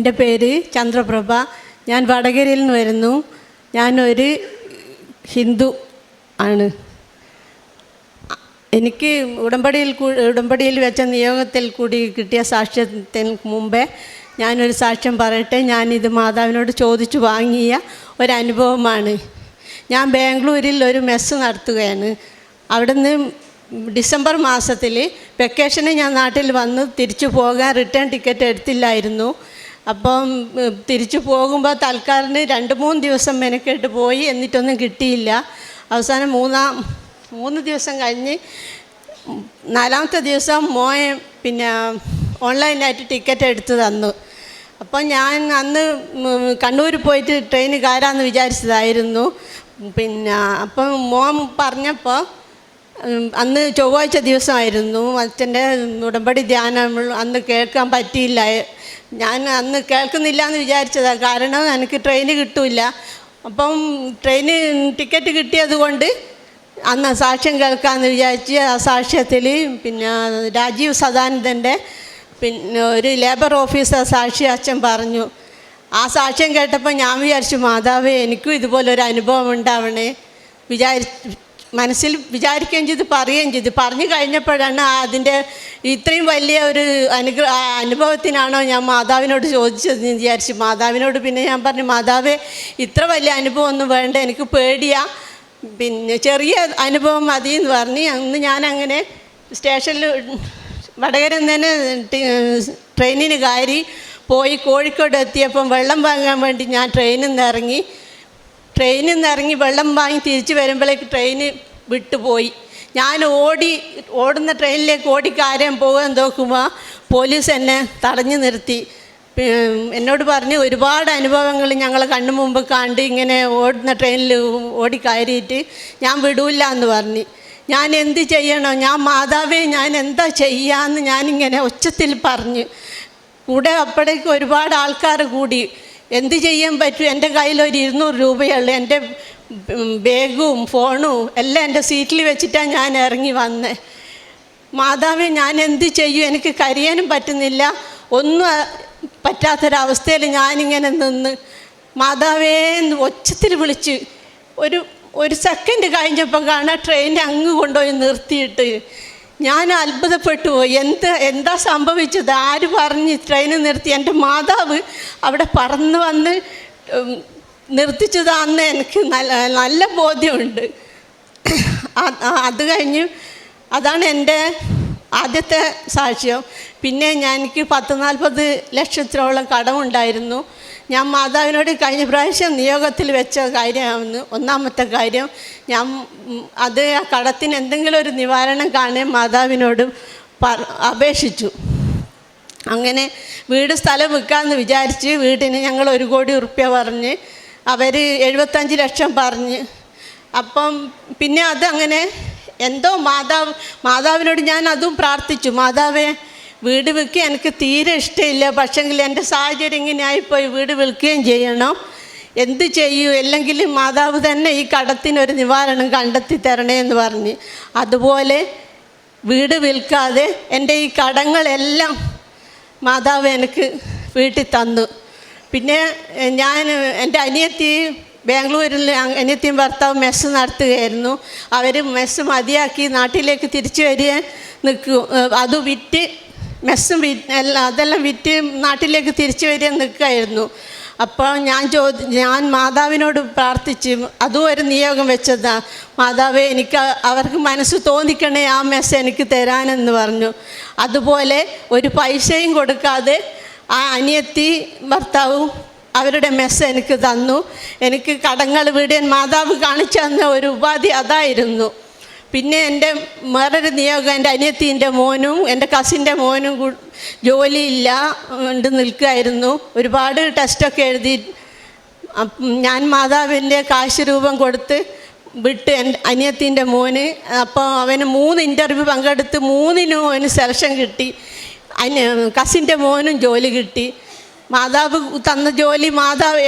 എന്റെ പേര് ചന്ദ്രപ്രഭ. ഞാൻ വടകരയിൽ നിന്ന് വരുന്നു. ഞാനൊരു ഹിന്ദു ആണ്. എനിക്ക് ഉടമ്പടിയിൽ ഉടമ്പടിയിൽ വെച്ച നിയോഗത്തിൽ കൂടി കിട്ടിയ സാക്ഷ്യത്തിന് മുമ്പേ ഞാനൊരു സാക്ഷ്യം പറയട്ടെ. ഞാനിത് മാതാവിനോട് ചോദിച്ചു വാങ്ങിയ ഒരനുഭവമാണ്. ഞാൻ ബാംഗ്ലൂരിൽ ഒരു മെസ്സ് നടത്തുകയാണ്. അവിടുന്ന് ഡിസംബർ മാസത്തിൽ വെക്കേഷന് ഞാൻ നാട്ടിൽ വന്ന് തിരിച്ചു പോകാൻ റിട്ടേൺ ടിക്കറ്റ് എടുത്തില്ലായിരുന്നു. അപ്പം തിരിച്ചു പോകുമ്പോൾ തൽക്കാലിന് രണ്ട് മൂന്ന് ദിവസം മെനക്കെട്ട് പോയി എന്നിട്ടൊന്നും കിട്ടിയില്ല. അവസാനം മൂന്നാം മൂന്ന് ദിവസം കഴിഞ്ഞ് നാലാമത്തെ ദിവസം മോയെ പിന്നെ ഓൺലൈനായിട്ട് ടിക്കറ്റ് എടുത്ത് തന്നു. അപ്പം ഞാൻ അന്ന് കണ്ണൂർ പോയിട്ട് ട്രെയിൻ കയറാമെന്ന് വിചാരിച്ചതായിരുന്നു. പിന്നെ അപ്പം മോൻ പറഞ്ഞപ്പോൾ അന്ന് ചൊവ്വാഴ്ച ദിവസമായിരുന്നു. അച്ഛന്റെ ഉടമ്പടി ധ്യാനം അന്ന് കേൾക്കാൻ പറ്റിയില്ല. ഞാൻ അന്ന് കേൾക്കുന്നില്ല എന്ന് വിചാരിച്ചതാണ് കാരണം എനിക്ക് ട്രെയിന് കിട്ടില്ല. അപ്പം ട്രെയിന് ടിക്കറ്റ് കിട്ടിയതുകൊണ്ട് അന്ന് സാക്ഷ്യം കേൾക്കാമെന്ന് വിചാരിച്ച് ആ സാക്ഷ്യത്തിൽ പിന്നെ രാജീവ് സദാനന്ദന്റെ പിന്നെ ഒരു ലേബർ ഓഫീസർ സാക്ഷി അച്ഛൻ പറഞ്ഞു. ആ സാക്ഷ്യം കേട്ടപ്പോൾ ഞാൻ വിചാരിച്ചു മാതാവേ എനിക്കും ഇതുപോലൊരു അനുഭവം ഉണ്ടാവണേ. വിചാരി മനസ്സിൽ വിചാരിക്കുകയും ചെയ്ത് പറയുകയും ചെയ്തു. പറഞ്ഞു കഴിഞ്ഞപ്പോഴാണ് അതിന്റെ ഇത്രയും വലിയ ഒരു അനുഗ്ര അനുഭവത്തിനാണോ ഞാൻ മാതാവിനോട് ചോദിച്ചതെന്ന് വിചാരിച്ചു. മാതാവിനോട് പിന്നെ ഞാൻ പറഞ്ഞു മാതാവേ ഇത്ര വലിയ അനുഭവം ഒന്നും വേണ്ട എനിക്ക് പേടിയാ. പിന്നെ ചെറിയ അനുഭവം മതി എന്ന് പറഞ്ഞ് അന്ന് ഞാനങ്ങനെ സ്റ്റേഷനിൽ വടകര തന്നെ ട്രെയിനിന് കയറി പോയി കോഴിക്കോട് എത്തിയപ്പം വെള്ളം വാങ്ങാൻ വേണ്ടി ഞാൻ ട്രെയിനിൽ നിന്ന് ഇറങ്ങി. ട്രെയിനിൽ നിന്ന് ഇറങ്ങി വെള്ളം വാങ്ങി തിരിച്ചു വരുമ്പോഴേക്ക് ട്രെയിന് വിട്ടുപോയി. ഞാൻ ഓടി ഓടുന്ന ട്രെയിനിലേക്ക് ഓടി കാര്യം പോകാൻ നോക്കുമ്പോൾ പോലീസ് എന്നെ തടഞ്ഞു നിർത്തി. എന്നോട് പറഞ്ഞ് ഒരുപാട് അനുഭവങ്ങൾ ഞങ്ങൾ കണ്ണു മുമ്പ് കണ്ട് ഇങ്ങനെ ഓടുന്ന ട്രെയിനിൽ ഓടി കയറിയിട്ട് ഞാൻ വിടൂല്ല എന്ന് പറഞ്ഞു. ഞാൻ എന്ത് ചെയ്യണോ? ഞാൻ മാതാവേ ഞാൻ എന്താ ചെയ്യാമെന്ന് ഞാനിങ്ങനെ ഒച്ചത്തിൽ പറഞ്ഞു. കൂടെ അപ്പോഴേക്ക് ഒരുപാട് ആൾക്കാർ കൂടി. എന്ത് ചെയ്യാൻ പറ്റും? എന്റെ കയ്യിൽ ഒരു ഇരുന്നൂറ് രൂപയുള്ളൂ. എന്റെ ബാഗും ഫോണും എല്ലാം എന്റെ സീറ്റിൽ വെച്ചിട്ടാണ് ഞാൻ ഇറങ്ങി വന്നത് മാതാവേ ഞാൻ എന്ത് ചെയ്യും? എനിക്ക് കരിയാനും പറ്റുന്നില്ല. ഒന്നും പറ്റാത്തൊരവസ്ഥയിൽ ഞാനിങ്ങനെ നിന്ന് മാതാവേ എന്ന് ഒച്ചത്തിൽ വിളിച്ച് ഒരു ഒരു സെക്കൻഡ് കഴിഞ്ഞപ്പോൾ കാണാൻ ട്രെയിൻ അങ്ങ് കൊണ്ടുപോയി നിർത്തിയിട്ട് ഞാൻ അത്ഭുതപ്പെട്ടു പോയി. എന്ത് എന്താ സംഭവിച്ചത്? ആര് പറഞ്ഞ് ട്രെയിൻ നിർത്തി? എന്റെ മാതാവ് അവിടെ പറന്ന് വന്ന് നിർത്തിച്ചതാന്ന് എനിക്ക് നല്ല നല്ല ബോധ്യമുണ്ട്. അത് കഴിഞ്ഞ് അതാണ് എന്റെ ആദ്യത്തെ സാക്ഷ്യം. പിന്നെ ഞാൻ എനിക്ക് പത്ത് നാൽപ്പത് ലക്ഷത്തിലോളം കടമുണ്ടായിരുന്നു. ഞാൻ മാതാവിനോട് കഴിഞ്ഞ പ്രാവശ്യം നിയോഗത്തിൽ വെച്ച കാര്യമാണ് ഒന്നാമത്തെ കാര്യം. ഞാൻ അത് ആ കടത്തിന് എന്തെങ്കിലും ഒരു നിവാരണം കാണാൻ മാതാവിനോട് അപേക്ഷിച്ചു. അങ്ങനെ വീട് സ്ഥലം വിൽക്കാമെന്ന് വിചാരിച്ച് വീടിന് ഞങ്ങൾ ഒരു കോടി ഉറുപ്പ്യ പറഞ്ഞ് അവർ എഴുപത്തഞ്ച് ലക്ഷം പറഞ്ഞ്. അപ്പം പിന്നെ അതങ്ങനെ എന്തോ മാതാവ് മാതാവിനോട് ഞാൻ അതും പ്രാർത്ഥിച്ചു. മാതാവേ വീട് വിൽക്കുക എനിക്ക് തീരെ ഇഷ്ടമില്ല. പക്ഷെങ്കിൽ എന്റെ സാഹചര്യം ഇങ്ങനെ ആയിപ്പോയി വീട് വിൽക്കുകയും ചെയ്യണം. എന്ത് ചെയ്യൂ? അല്ലെങ്കിൽ മാതാവ് തന്നെ ഈ കടത്തിനൊരു നിവാരണം കണ്ടെത്തി തരണേ എന്ന് പറഞ്ഞ്. അതുപോലെ വീട് വിൽക്കാതെ എന്റെ ഈ കടങ്ങളെല്ലാം മാതാവ് എനിക്ക് വീട്ടിൽ തന്നു. പിന്നെ ഞാൻ എന്റെ അനിയത്തി ബാംഗ്ലൂരിൽ അനിയത്തിയും ഭർത്താവും മെസ്സ് നടത്തുകയായിരുന്നു. അവർ മെസ്സ് മതിയാക്കി നാട്ടിലേക്ക് തിരിച്ചു വരിക നിൽക്കും. അത് വിറ്റ് മെസ്സും എല്ലാം അതെല്ലാം വിറ്റ് നാട്ടിലേക്ക് തിരിച്ചു വരിക നിൽക്കുകയായിരുന്നു. അപ്പോൾ ഞാൻ ചോദി ഞാൻ മാതാവിനോട് പ്രാർത്ഥിച്ച് അതും ഒരു നിയോഗം വെച്ചതാ. മാതാവേ എനിക്ക് അവർക്ക് മനസ്സ് തോന്നിക്കണേ ആ മെസ്സ് എനിക്ക് തരാനെന്ന് പറഞ്ഞു. അതുപോലെ ഒരു പൈസയും കൊടുക്കാതെ ആ അനിയത്തി ഭർത്താവും അവരുടെ മെസ്സ് എനിക്ക് തന്നു. എനിക്ക് കടങ്ങൾ വീടാൻ മാതാവ് കാണിച്ചു തന്ന ഒരു ഉപാധി അതായിരുന്നു. പിന്നെ എന്റെ വേറൊരു നിയോഗം എന്റെ അനിയത്തിന്റെ മോനും എന്റെ കസിന്റെ മോനും ജോലിയില്ല കൊണ്ട് നിൽക്കുകയായിരുന്നു ഒരുപാട് ടെസ്റ്റൊക്കെ എഴുതി ഞാൻ മാതാവിന്റെ കാശ് രൂപം കൊടുത്ത് വിട്ട് എന്റെ അനിയത്തിന്റെ മോന് അപ്പോൾ അവന് മൂന്ന് ഇന്റർവ്യൂ പങ്കെടുത്ത് മൂന്നിനും അവന് സെലക്ഷൻ കിട്ടി. അനി കസിന്റെ മോനും ജോലി കിട്ടി. മാതാവ് തന്ന ജോലി മാതാവ്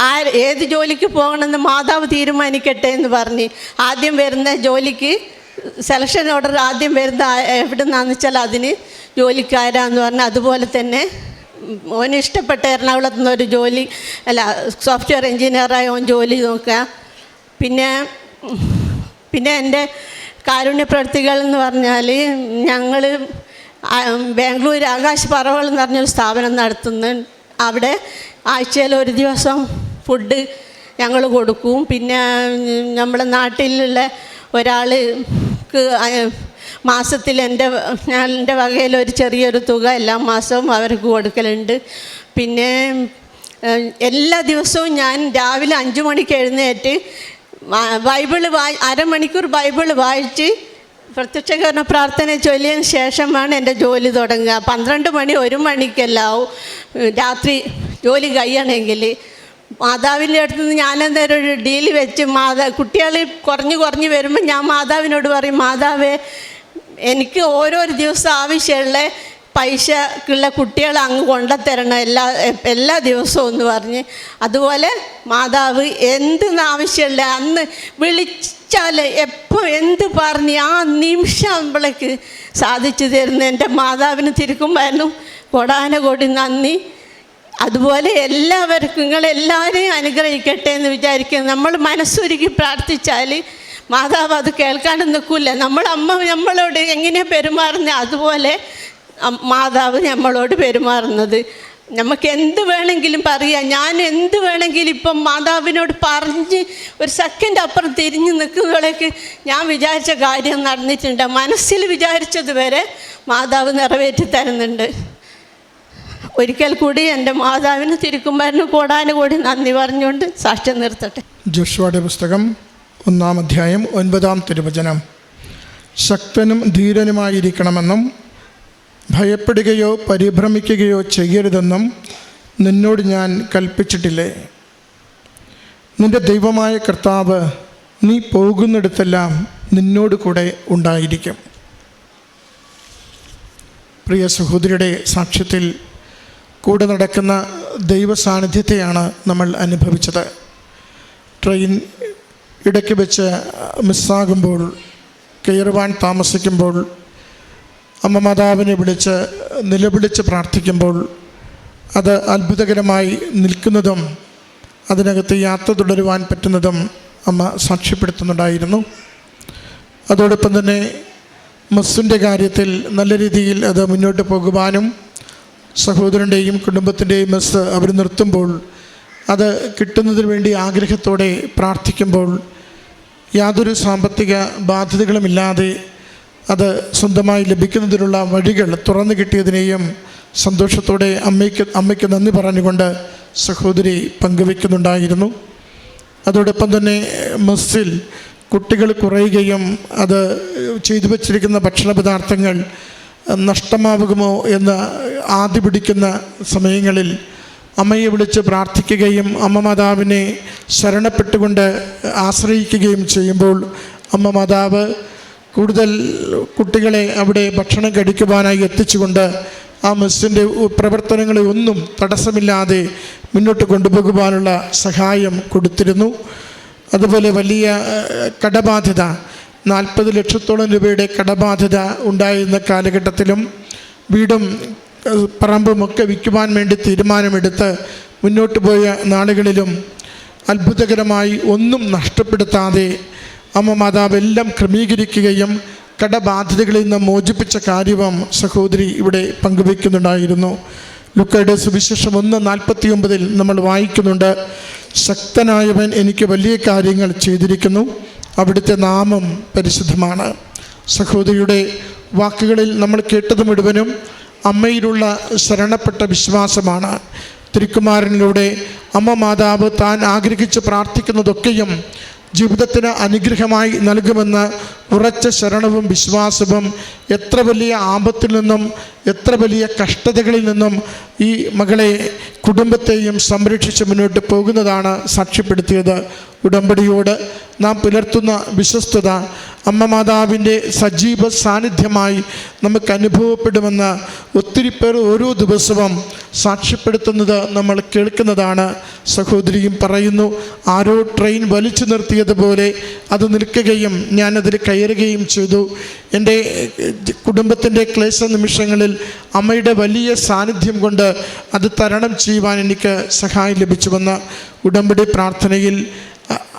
ആ ഏത് ജോലിക്ക് പോകണമെന്ന് മാതാവ് തീരുമാനിക്കട്ടെ എന്ന് പറഞ്ഞ് ആദ്യം വരുന്ന ജോലിക്ക് സെലക്ഷൻ ഓർഡർ ആദ്യം വരുന്ന എവിടെ നിന്നാന്ന് വെച്ചാൽ അതിന് ജോലിക്കാരാന്ന് പറഞ്ഞ് അതുപോലെ തന്നെ ഓന് ഇഷ്ടപ്പെട്ട എറണാകുളത്ത് നിന്ന് ഒരു ജോലി അല്ല സോഫ്റ്റ്വെയർ എൻജിനീയറായി ഓൻ ജോലി നോക്കുക. പിന്നെ പിന്നെ എന്റെ കാരുണ്യ പ്രവൃത്തികൾ എന്ന് പറഞ്ഞാൽ ഞങ്ങൾ ബാംഗ്ലൂർ ആകാശ് പറവൾ എന്ന് പറഞ്ഞൊരു സ്ഥാപനം നടത്തുന്നു അവിടെ ആഴ്ചയിൽ ഒരു ദിവസം ഫുഡ് ഞങ്ങൾ കൊടുക്കും. പിന്നെ നമ്മുടെ നാട്ടിലുള്ള ഒരാൾക്ക് മാസത്തിൽ എന്റെ ഞാൻ എന്റെ വകയിൽ ഒരു ചെറിയൊരു തുക എല്ലാ മാസവും അവർക്ക് കൊടുക്കലുണ്ട്. പിന്നെ എല്ലാ ദിവസവും ഞാൻ രാവിലെ അഞ്ച് മണിക്ക് എഴുന്നേറ്റ് ബൈബിൾ വായി അരമണിക്കൂർ ബൈബിൾ വായിച്ച് പ്രത്യക്ഷകരണ പ്രാർത്ഥന ചൊല്ലിയതിന് ശേഷമാണ് എന്റെ ജോലി തുടങ്ങുക. പന്ത്രണ്ട് മണി ഒരു മണിക്കെല്ലാവും രാത്രി ജോലി കഴിയണമെങ്കിൽ മാതാവിന്റെ അടുത്ത് നിന്ന് ഞാൻ എന്തേലും ഒരു ഡീൽ വെച്ച് മാതാ കുട്ടികൾ കുറഞ്ഞ് കുറഞ്ഞ് വരുമ്പോൾ ഞാൻ മാതാവിനോട് പറയും മാതാവേ എനിക്ക് ഓരോ ദിവസം ആവശ്യമുള്ള പൈസക്കുള്ള കുട്ടികൾ അങ്ങ് കൊണ്ടുത്തരണം എല്ലാ എല്ലാ ദിവസവും എന്ന് പറഞ്ഞ്. അതുപോലെ മാതാവ് എന്ത് ആവശ്യമുള്ള അന്ന് വിളിച്ചാൽ എപ്പോൾ എന്ത് പറഞ്ഞ് ആ നിമിഷം ആകുമ്പോഴേക്ക് സാധിച്ചു തരുന്ന എന്റെ മാതാവിന് തിരുക്കുമ്പോൾ കൊടാന കൊടി നന്ദി. അതുപോലെ എല്ലാവർക്കും നിങ്ങളെല്ലാവരെയും അനുഗ്രഹിക്കട്ടെ എന്ന് വിചാരിക്കുന്നു. നമ്മൾ മനസ്സൊരുക്കി പ്രാർത്ഥിച്ചാൽ മാതാവ് അത് കേൾക്കാണ്ട് നിൽക്കില്ല നമ്മൾ അമ്മ നമ്മളോട് എങ്ങനെ പെരുമാറുന്നത്? അതുപോലെ മാതാവ് നമ്മളോട് പെരുമാറുന്നത്. നമുക്ക് എന്ത് വേണമെങ്കിലും പറയാം. ഞാൻ എന്ത് വേണമെങ്കിലും ഇപ്പം മാതാവിനോട് പറഞ്ഞ് ഒരു സെക്കൻഡ് അപ്പുറം തിരിഞ്ഞ് നിൽക്കുന്നവളേക്ക് ഞാൻ വിചാരിച്ച കാര്യം നടന്നിട്ടുണ്ട്. മനസ്സിൽ വിചാരിച്ചത് വരെ മാതാവ് നിറവേറ്റി തരുന്നുണ്ട് ഒരിക്കൽ കൂടി എന്റെ മാതാവിന് തിരുക്കുമ്പാരന് കൂടി നന്ദി പറഞ്ഞുകൊണ്ട് സാക്ഷ്യം നിർത്തട്ടെ. ജോഷുവയുടെ പുസ്തകം ഒന്നാം അധ്യായം ഒൻപതാം തിരുവചനം. ശക്തനും ധീരനുമായിരിക്കണമെന്നും ഭയപ്പെടുകയോ പരിഭ്രമിക്കുകയോ ചെയ്യരുതെന്നും നിന്നോട് ഞാൻ കൽപ്പിച്ചിട്ടില്ലേ? നിന്റെ ദൈവമായ കർത്താവ് നീ പോകുന്നിടത്തെല്ലാം നിന്നോട് കൂടെ ഉണ്ടായിരിക്കും. പ്രിയ സഹോദരിയുടെ സാക്ഷ്യത്തിൽ കൂടെ നടക്കുന്ന ദൈവ സാന്നിധ്യത്തെയാണ് നമ്മൾ അനുഭവിച്ചത്. ട്രെയിൻ ഇടയ്ക്ക് വെച്ച് മിസ്സാകുമ്പോൾ കയറുവാൻ താമസിക്കുമ്പോൾ അമ്മ മാതാവിനെ വിളിച്ച് നിലവിളിച്ച് പ്രാർത്ഥിക്കുമ്പോൾ അത് അത്ഭുതകരമായി നിൽക്കുന്നതും അതിനകത്ത് യാത്ര തുടരുവാൻ പറ്റുന്നതും അമ്മ സാക്ഷ്യപ്പെടുത്തുന്നുണ്ടായിരുന്നു. അതോടൊപ്പം തന്നെ മസ്സിന്റെ കാര്യത്തിൽ നല്ല രീതിയിൽ അത് മുന്നോട്ട് പോകുവാനും സഹോദരന്റെയും കുടുംബത്തിന്റെയും മെസ്സ് അവർ നിർത്തുമ്പോൾ അത് കിട്ടുന്നതിന് വേണ്ടി ആഗ്രഹത്തോടെ പ്രാർത്ഥിക്കുമ്പോൾ യാതൊരു സാമ്പത്തിക ബാധ്യതകളുമില്ലാതെ അത് സ്വന്തമായി ലഭിക്കുന്നതിനുള്ള വഴികൾ തുറന്നു കിട്ടിയതിനെയും സന്തോഷത്തോടെ അമ്മയ്ക്ക് അമ്മയ്ക്ക് നന്ദി പറഞ്ഞുകൊണ്ട് സഹോദരി പങ്കുവെക്കുന്നുണ്ടായിരുന്നു അതോടൊപ്പം തന്നെ മസ്സിൽ കുട്ടികൾ കുറയുകയും അത് ചെയ്തു വച്ചിരിക്കുന്ന ഭക്ഷണ പദാർത്ഥങ്ങൾ നഷ്ടമാവുമോ എന്ന് ആദ്യ പിടിക്കുന്ന സമയങ്ങളിൽ അമ്മയെ വിളിച്ച് പ്രാർത്ഥിക്കുകയും അമ്മ മാതാവിനെ ശരണപ്പെട്ടുകൊണ്ട് ആശ്രയിക്കുകയും ചെയ്യുമ്പോൾ അമ്മ മാതാവ് കൂടുതൽ കുട്ടികളെ അവിടെ ഭക്ഷണം കഴിക്കുവാനായി എത്തിച്ചുകൊണ്ട് ആ മെസ്സിന്റെ പ്രവർത്തനങ്ങളെ ഒന്നും തടസ്സമില്ലാതെ മുന്നോട്ട് കൊണ്ടുപോകുവാനുള്ള സഹായം കൊടുത്തിരുന്നു. അതുപോലെ വലിയ കടബാധ്യത നാൽപ്പത് ലക്ഷത്തോളം രൂപയുടെ കടബാധ്യത ഉണ്ടായിരുന്ന കാലഘട്ടത്തിലും വീടും പറമ്പുമൊക്കെ വിൽക്കുവാൻ വേണ്ടി തീരുമാനമെടുത്ത് മുന്നോട്ട് പോയ നാളുകളിലും അത്ഭുതകരമായി ഒന്നും നഷ്ടപ്പെടുത്താതെ അമ്മ മാതാവ് എല്ലാം ക്രമീകരിക്കുകയും കടബാധ്യതകളിൽ നിന്ന് മോചിപ്പിച്ച കാര്യവും സഹോദരി ഇവിടെ പങ്കുവയ്ക്കുന്നുണ്ടായിരുന്നു. ലുക്കയുടെ സുവിശേഷം ഒന്ന് നാൽപ്പത്തി ഒമ്പതിൽ നമ്മൾ വായിക്കുന്നുണ്ട് ശക്തനായവൻ എനിക്ക് വലിയ കാര്യങ്ങൾ ചെയ്തിരിക്കുന്നു അവിടുത്തെ നാമം പരിശുദ്ധമാണ്. സഹോദരിയുടെ വാക്കുകളിൽ നമ്മൾ കേട്ടത് മുഴുവനും അമ്മയിലുള്ള ശരണപ്പെട്ട വിശ്വാസമാണ്. തിരുക്കുമാരനിലൂടെ അമ്മ മാതാവ് താൻ ആഗ്രഹിച്ച് പ്രാർത്ഥിക്കുന്നതൊക്കെയും ജീവിതത്തിന് അനുഗ്രഹമായി നൽകുമെന്ന് ഉറച്ച ശരണവും വിശ്വാസവും എത്ര വലിയ ആപത്തിൽ നിന്നും എത്ര വലിയ കഷ്ടതകളിൽ നിന്നും ഈ മകളെ കുടുംബത്തെയും സംരക്ഷിച്ച് മുന്നോട്ട് പോകുന്നതാണ് സാക്ഷ്യപ്പെടുത്തിയത്. ഉടമ്പടിയോട് നാം പുലർത്തുന്ന വിശ്വസ്തത അമ്മ മാതാവിന്റെ സജീവ സാന്നിധ്യമായി നമുക്ക് അനുഭവപ്പെടുമെന്ന് ഒത്തിരി പേർ ഓരോ ദിവസവും സാക്ഷ്യപ്പെടുത്തുന്നത് നമ്മൾ കേൾക്കുന്നതാണ്. സഹോദരിയും പറയുന്നു ആരോ ട്രെയിൻ വലിച്ചു നിർത്തിയതുപോലെ അത് നിൽക്കുകയും ഞാനതിൽ കയറുകയും ചെയ്തു. എന്റെ കുടുംബത്തിന്റെ ക്ലേശ നിമിഷങ്ങളിൽ അമ്മയുടെ വലിയ സാന്നിധ്യം കൊണ്ട് അത് തരണം ചെയ്യുവാൻ എനിക്ക് സഹായം ലഭിച്ചുവെന്ന് ഉടമ്പടി പ്രാർത്ഥനയിൽ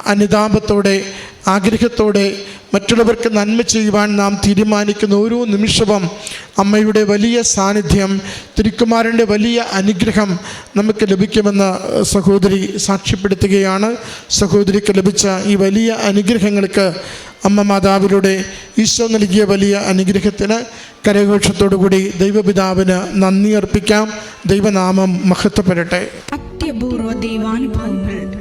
അനുതാപത്തോടെ ആഗ്രഹത്തോടെ മറ്റുള്ളവർക്ക് നന്മ ചെയ്യുവാൻ നാം തീരുമാനിക്കുന്ന ഓരോ നിമിഷവും അമ്മയുടെ വലിയ സാന്നിധ്യം തിരുക്കുമാരന്റെ വലിയ അനുഗ്രഹം നമുക്ക് ലഭിക്കുമെന്ന് സഹോദരി സാക്ഷ്യപ്പെടുത്തുകയാണ്. സഹോദരിക്ക് ലഭിച്ച ഈ വലിയ അനുഗ്രഹങ്ങൾക്ക് അമ്മ മാതാവിലൂടെ ഈശോ നൽകിയ വലിയ അനുഗ്രഹത്തിന് കരഘോഷത്തോടുകൂടി ദൈവപിതാവിന് നന്ദി അർപ്പിക്കാം. ദൈവനാമം മഹത്വപ്പെടട്ടെ. അത്യപൂർവ ദൈവാനുഭവങ്ങൾ.